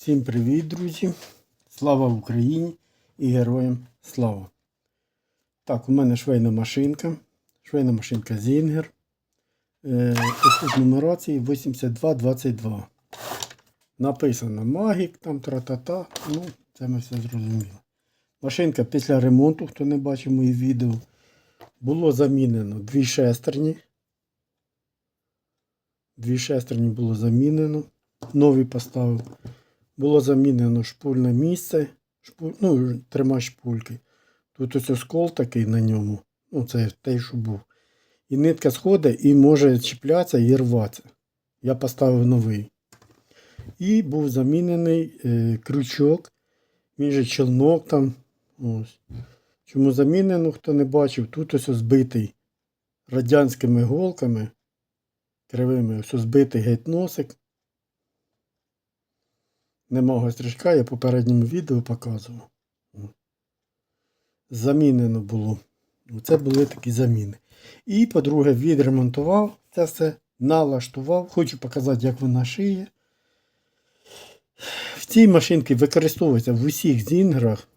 Всім привіт, друзі! Слава Україні і героям слава! Так, у мене швейна машинка. Швейна машинка Зінгер. Е, тут нумерації 8222. Написано Магік, там тра-та-та. Ну, це ми все зрозуміли. Машинка після ремонту, хто не бачив мої відео, було замінено дві шестерні. Дві шестерні було замінено. Нові поставив. Було замінено шпульне місце. Шпуль, ну, тримач шпульки. Тут ось оскол такий на ньому. Ну, це той, що був. І нитка сходить і може чіплятися і рватися. Я поставив новий. І був замінений е, крючок. Він же челнок там. Ось. Чому замінено, хто не бачив, тут ось збитий радянськими голками. Кривими, ось збитий геть носик. Нема стрічка, я в попередньому відео показував. Замінено було. Це були такі заміни. І, по-друге, відремонтував це все, налаштував. Хочу показати, як вона шиє. В цій машинці використовується в усіх зінграх,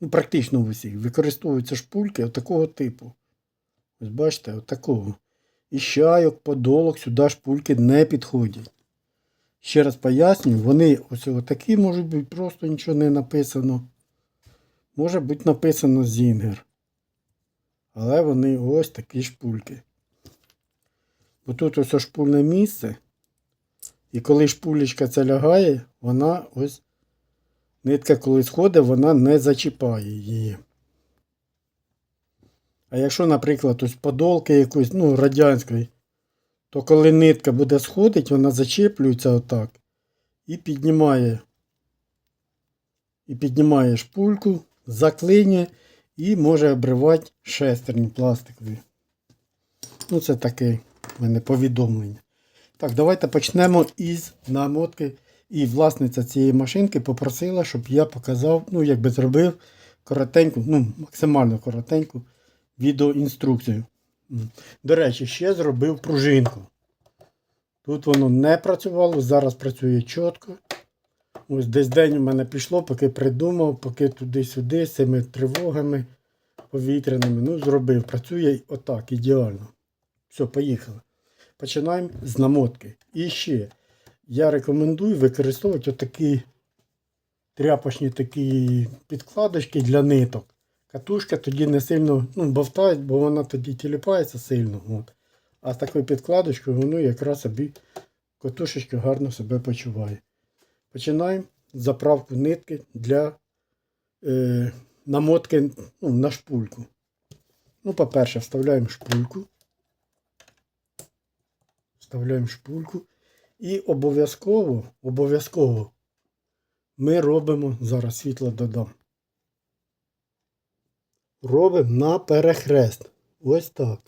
ну, практично в усіх, використовуються шпульки отакого типу. Ось бачите, отакого. І щайок, подолок сюди шпульки не підходять. Ще раз поясню, вони ось такі можуть бути, просто нічого не написано. Може бути написано Зінгер. Але вони ось такі шпульки. Бо тут ось шпульне місце. І коли шпулечка ця лягає, вона ось нитка, коли сходить, вона не зачіпає її. А якщо, наприклад, ось подолки якоїсь, ну, радянської, то коли нитка буде сходить, вона зачеплюється отак і піднімає, і піднімає шпульку, заклинює і може обривати шестерні пластикові. Ну, це таке в мене повідомлення. Так, давайте почнемо із намотки. І власниця цієї машинки попросила, щоб я показав, ну, якби зробив коротеньку, ну, максимально коротеньку відеоінструкцію. До речі, ще зробив пружинку. Тут воно не працювало, зараз працює чітко. Ось десь день у мене пішло, поки придумав, поки туди-сюди, з цими тривогами повітряними. Ну, зробив. Працює отак, ідеально. Все, поїхали. Починаємо з намотки. І ще я рекомендую використовувати отакі тряпочні такі підкладочки для ниток. Катушка тоді не сильно ну, бовтає, бо вона тоді тіліпається сильно. От. А з такою підкладочкою воно якраз собі катушечка гарно себе почуває. Починаємо заправку нитки для е, намотки ну, на шпульку. Ну, по-перше, вставляємо шпульку. Вставляємо шпульку. І обов'язково, обов'язково ми робимо, зараз світло додам. Робимо на перехрест. Ось так.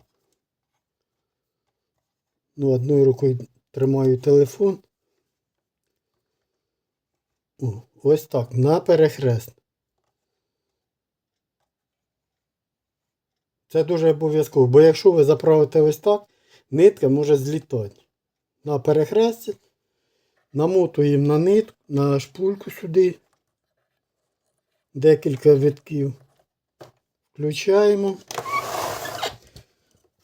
Ну, одною рукою тримаю телефон. О, ось так, на перехрест. Це дуже обов'язково, бо якщо ви заправите ось так, нитка може злітати. На перехресті намотуємо на нитку, на шпульку сюди. Декілька витків. Включаємо.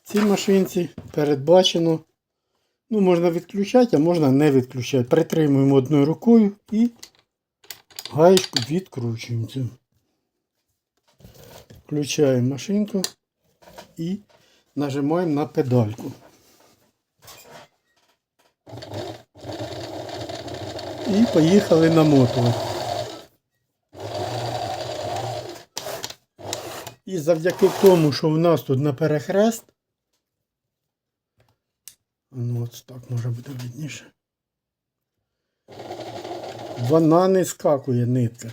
В цій машинці передбачено. Ну, можна відключати, а можна не відключати. Притримуємо одною рукою і гаєчку відкручуємо. Включаємо машинку і нажимаємо на педальку. І поїхали намотувати. І завдяки тому, що в нас тут на перехрест, ну от так може буде видніше. Вона не скакує нитка.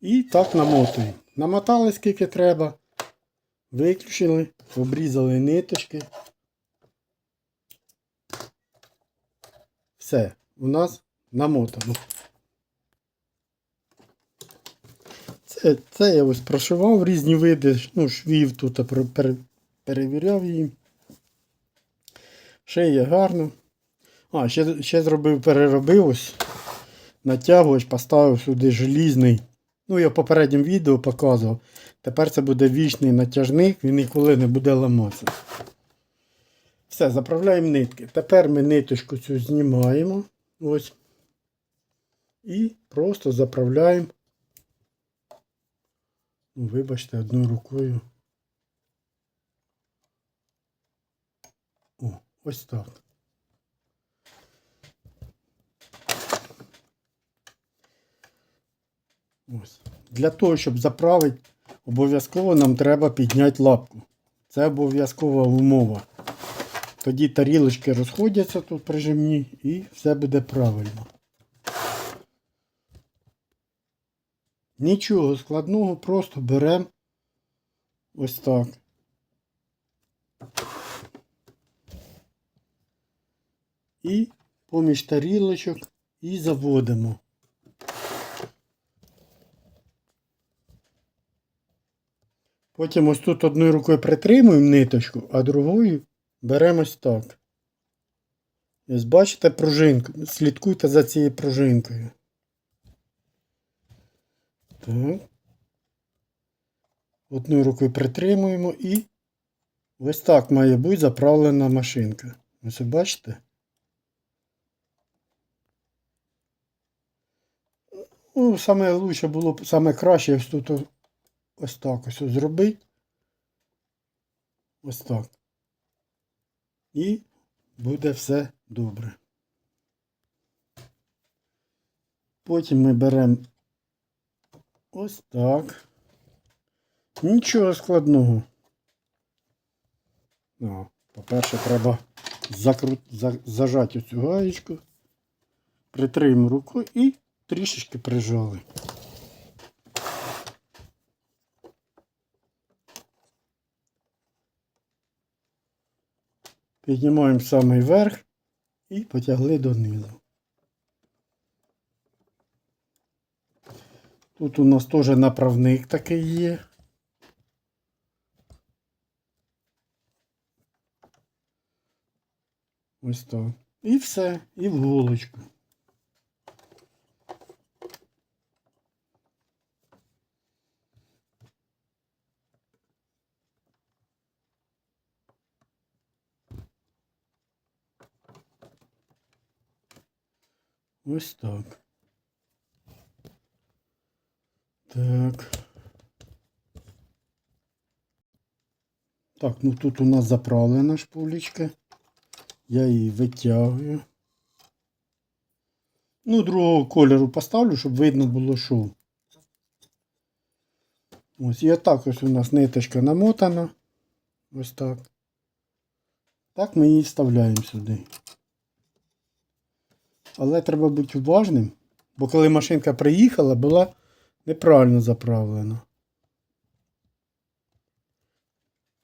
І так намотуємо. Намотали скільки треба. Виключили, обрізали ниточки. Все, у нас намотано. Це, це я ось прошивав різні види, ну, швів тут пер- пер- перевіряв її. Шиє гарно. А, ще, ще зробив, переробив ось. Натягувач, поставив сюди желізний. Ну, я в попередньому відео показував. Тепер це буде вічний натяжник, він ніколи не буде ламатися. Все, заправляємо нитки. Тепер ми ниточку цю знімаємо. Ось. І просто заправляємо. Ну, вибачте, одною рукою. О, ось так. Ось. Для того, щоб заправити, обов'язково нам треба підняти лапку. Це обов'язкова умова. Тоді тарілочки розходяться тут прижимні і все буде правильно. Нічого складного, просто беремо ось так. І поміж тарілочок і заводимо. Потім ось тут одною рукою притримуємо ниточку, а другою беремо ось так. Ось бачите пружинку. Слідкуйте за цією пружинкою. Так. Одною рукою притримуємо і ось так має бути заправлена машинка. Ось бачите? Ну, саме лучше було б, саме краще ось тут ось так ось зробити. Ось так. І буде все добре. Потім ми беремо ось так. Нічого складного. По-перше, треба закрут... за... зажати оцю гаєчку. Притримуємо рукою і трішечки прижали. Піднімаємо самий верх і потягли донизу. Тут у нас теж направник такий є. Ось так. І все, і в голочку. Ось так. Так. Так, ну тут у нас заправлена шпулечка. Я її витягую. Ну, другого кольору поставлю, щоб видно було що. Ось і отак ось у нас ниточка намотана. Ось так. Так ми її вставляємо сюди. Але треба бути уважним, бо коли машинка приїхала, була неправильно заправлена.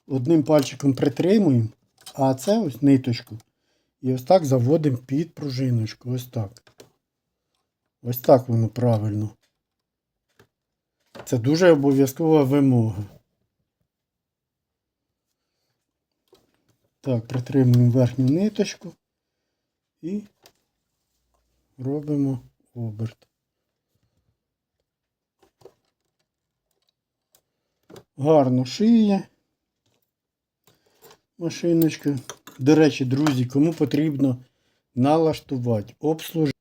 Одним пальчиком притримуємо, а це ось ниточку. І ось так заводимо під пружиночку. Ось так. Ось так воно правильно. Це дуже обов'язкова вимога. Так, притримуємо верхню ниточку і робимо оберт. Гарно шиє машиночка. До речі, друзі, кому потрібно налаштувати, обслужити.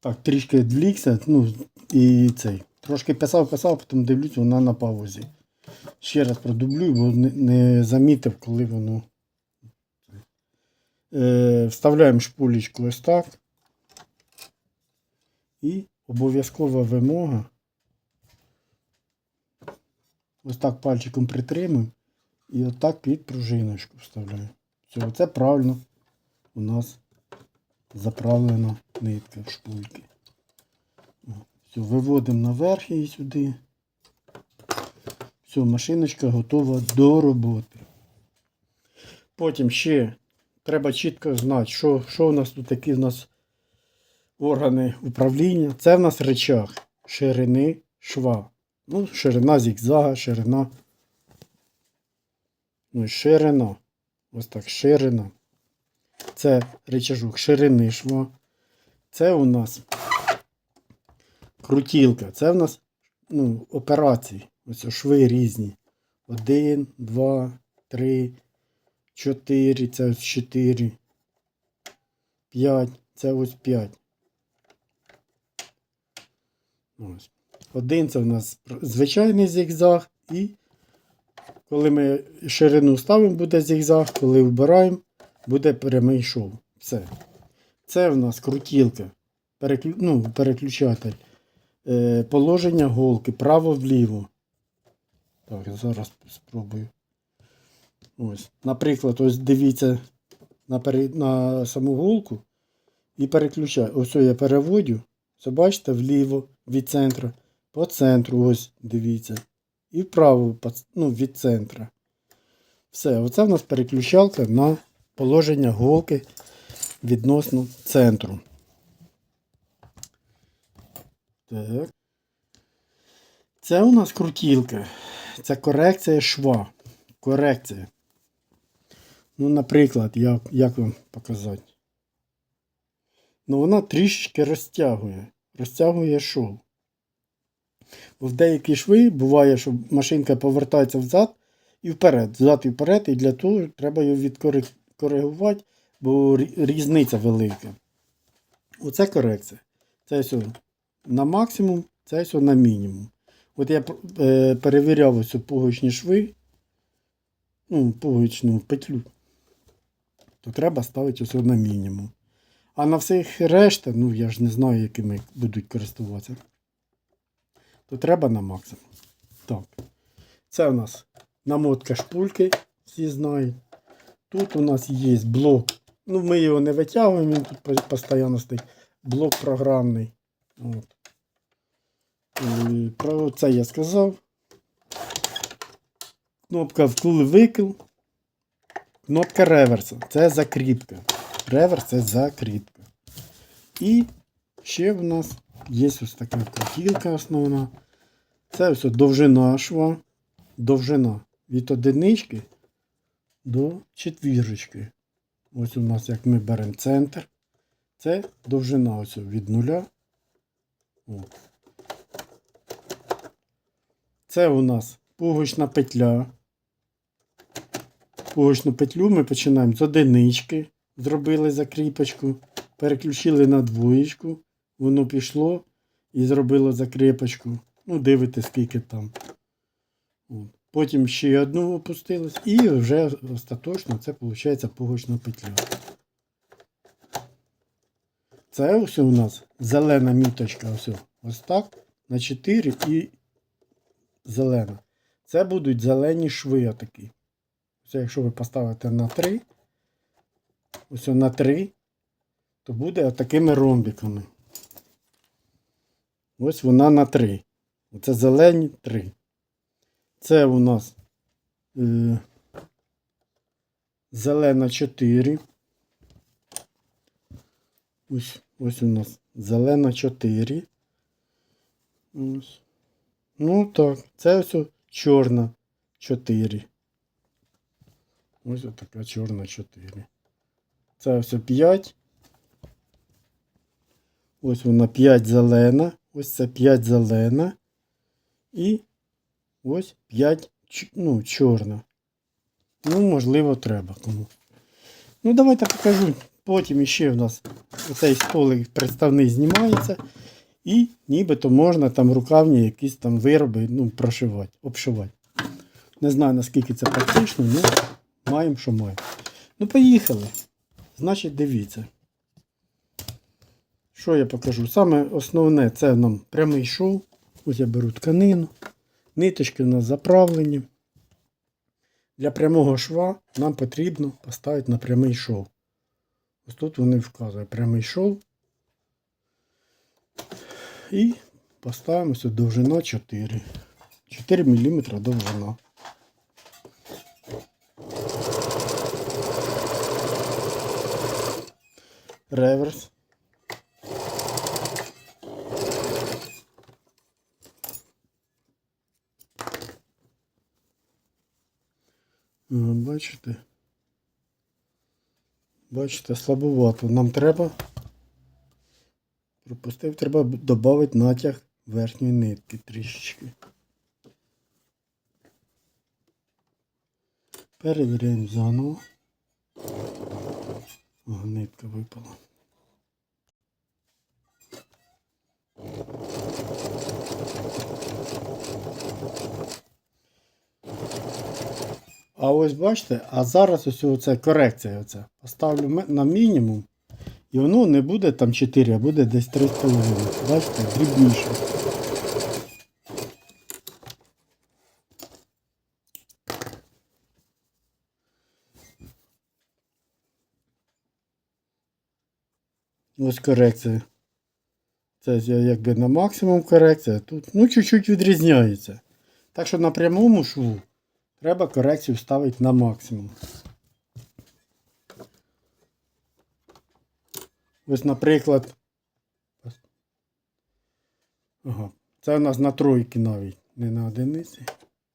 Так, трішки відвлікся, ну і цей. Трошки писав, писав, потім дивлюсь, вона на паузі. Ще раз продублюю, бо не, не замітив, коли воно. Е, вставляємо шпулечку ось так. І обов'язкова вимога. Ось так пальчиком притримуємо. І отак під пружиночку вставляю. Все, це правильно у нас заправлена нитка в шпульки. Все, виводимо наверх її сюди. Все, машиночка готова до роботи. Потім ще треба чітко знати, що, що у нас тут такі у нас органи управління. Це в нас речах ширини шва. Ну, ширина зігзага, ширина. Ну, і ширина. Ось так ширина. Це речажок ширини шва. Це у нас крутілка. Це у нас ну, операції. Ось шви різні. Один, два, три, чотири. Це ось чотири. П'ять. Це ось п'ять. Ось. Один це у нас звичайний зігзаг. І коли ми ширину ставимо, буде зігзаг, коли вбираємо, буде прямий шов. Все. Це в нас крутілка. Переклю... Ну, переключатель. Е, положення голки право-вліво. Так, зараз спробую. Ось. Наприклад, ось дивіться на, пере... на саму голку і переключаю. Ось я переводю. Все бачите, вліво від центру. По центру, ось дивіться. І вправо ну, від центра. Все, оце в нас переключалка на положення голки відносно центру. Так. Це у нас крутілка. Це корекція шва. Корекція. Ну, наприклад, як, як вам показати? Ну, вона трішечки розтягує. Розтягує шов. Бо в деякі шви буває, що машинка повертається взад і вперед, взад і вперед, і для того треба її відкоригувати, бо різниця велика. Оце корекція. Це все на максимум, це все на мінімум. От я е, перевіряв ось пуговичні шви, ну, пуговичну петлю, то треба ставити все на мінімум. А на всіх решта, ну я ж не знаю, якими будуть користуватися, то треба на максимум. Так. Це у нас намотка шпульки, всі знають. Тут у нас є блок. Ну, ми його не витягуємо, він тут по- постійно стоїть. Блок програмний. От. І Про це я сказав. Кнопка вкл-викл. Кнопка реверса. Це закріпка. Реверс це закріпка. І ще в нас є ось така крутілка основна. Це ось довжина шва. Довжина від одинички до четвірочки. Ось у нас, як ми беремо центр. Це довжина ось від нуля. От. Це у нас пуговична петля. Пуговичну петлю ми починаємо з одинички. Зробили закріпочку, переключили на двоєчку, воно пішло і зробило закріпочку. Ну, дивитесь, скільки там. От. Потім ще одну опустилось, і вже остаточно це виходить пуговична петля. Це ось у нас зелена міточка. Ось, ось так. На 4 і зелена. Це будуть зелені шви отакі. Ось якщо ви поставите на 3, ось на 3, то буде такими ромбиками. Ось вона на 3. Оце зелені 3. Це у нас е, зелена 4. Ось, ось у нас зелена 4. Ось. Ну так, це ось чорна 4. Ось така чорна 4. Це ось 5. Ось вона 5 зелена. Ось це 5 зелена. І ось 5 ну, чорна. Ну, можливо, треба кому. Ну, давайте покажу. Потім іще в нас оцей столик представний знімається. І нібито можна там рукавні якісь там вироби ну, прошивати, обшивати. Не знаю наскільки це практично, але маємо, що маємо. Ну, поїхали. Значить, дивіться. Що я покажу? Саме основне це нам прямий шов. Ось я беру тканину. Ниточки у нас заправлені. Для прямого шва нам потрібно поставити на прямий шов. Ось тут вони вказують прямий шов. І поставимо сюди довжина 4. 4 мм довжина. Реверс. О, Бачите? Бачите, слабовато. Нам треба. Пропустив, треба додати натяг верхньої нитки трішечки. Перевіряємо заново. О, нитка випала. А ось бачите, а зараз ось оце корекція. Оце. Поставлю на мінімум. І воно не буде там 4, а буде десь 3,5. Бачите, дрібніше. Ось корекція. Це якби на максимум корекція. Тут ну чуть-чуть відрізняється. Так що на прямому шву треба корекцію ставити на максимум. Ось, наприклад. Ага. Це у нас на тройки навіть, не на одиниці.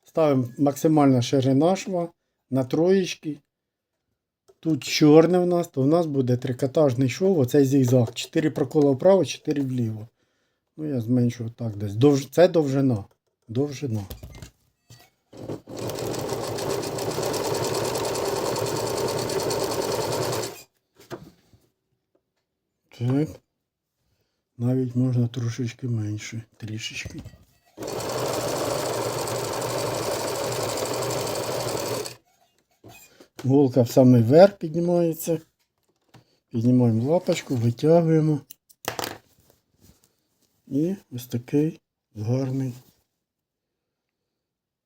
Ставимо максимальна ширина шва на троєчки. Тут чорне в нас, то в нас буде трикотажний шов, оцей зігзаг. 4 прокола вправо, 4 вліво. Ну, я зменшу так десь. Це довжина. Довжина. Так. Навіть можна трошечки менше. Трішечки. Голка в самий верх піднімається. Піднімаємо лапочку, витягуємо. І ось такий гарний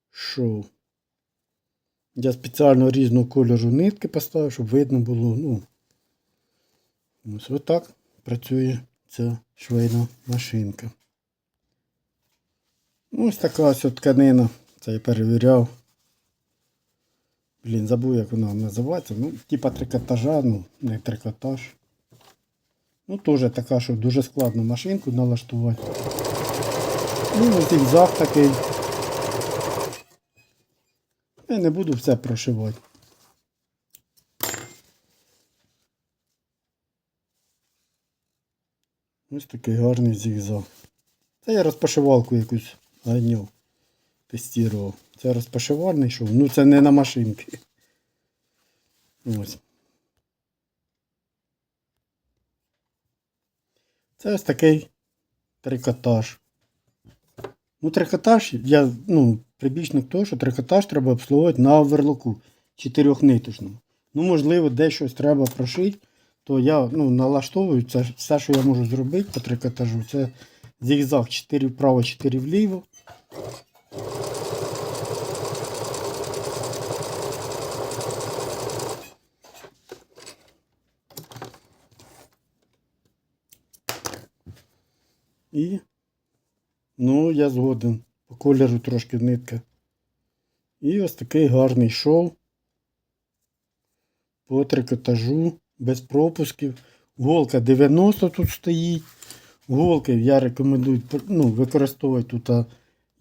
шов. Я спеціально різного кольору нитки поставив, щоб видно було. Ну, ось отак працює ця швейна машинка. Ось така ось тканина. Це я перевіряв. Блін, забув, як вона називається. Ну, типа трикотажа, ну, не трикотаж. Ну, теж така, що дуже складно машинку налаштувати. Ну, зігзаг такий. Я не буду все прошивати. Ось такий гарний зігзаг. Це я розпашивалку якусь ганяв. Тестував. Це розпашивальний шов. Ну це не на машинки. Ось. Це ось такий трикотаж. Ну, трикотаж, я ну, прибічник того, що трикотаж треба обслуговувати на оверлоку чотирьохниточному. Ну, можливо, десь щось треба прошити, то я ну, налаштовую це все, що я можу зробити по трикотажу. Це зігзаг 4 вправо, 4 вліво. І Ну, я згоден. По кольору трошки нитка. І ось такий гарний шов. По трикотажу, без пропусків. Голка 90 тут стоїть. Голки я рекомендую ну, використовувати тут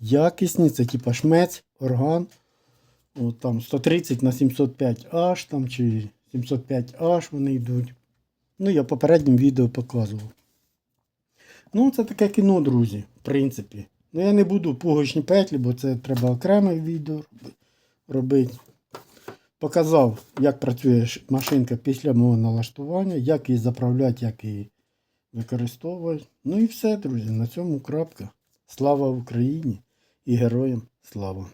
якісні, це типа шмець, орган. От там 130 на 705 h там, чи 705 h вони йдуть. Ну, я в попередньому відео показував. Ну, це таке кіно, друзі, в принципі. Ну, я не буду пугочні петлі, бо це треба окреме відео робити. Показав, як працює машинка після мого налаштування, як її заправляти, як її використовувати. Ну і все, друзі. На цьому крапка. Слава Україні і героям слава!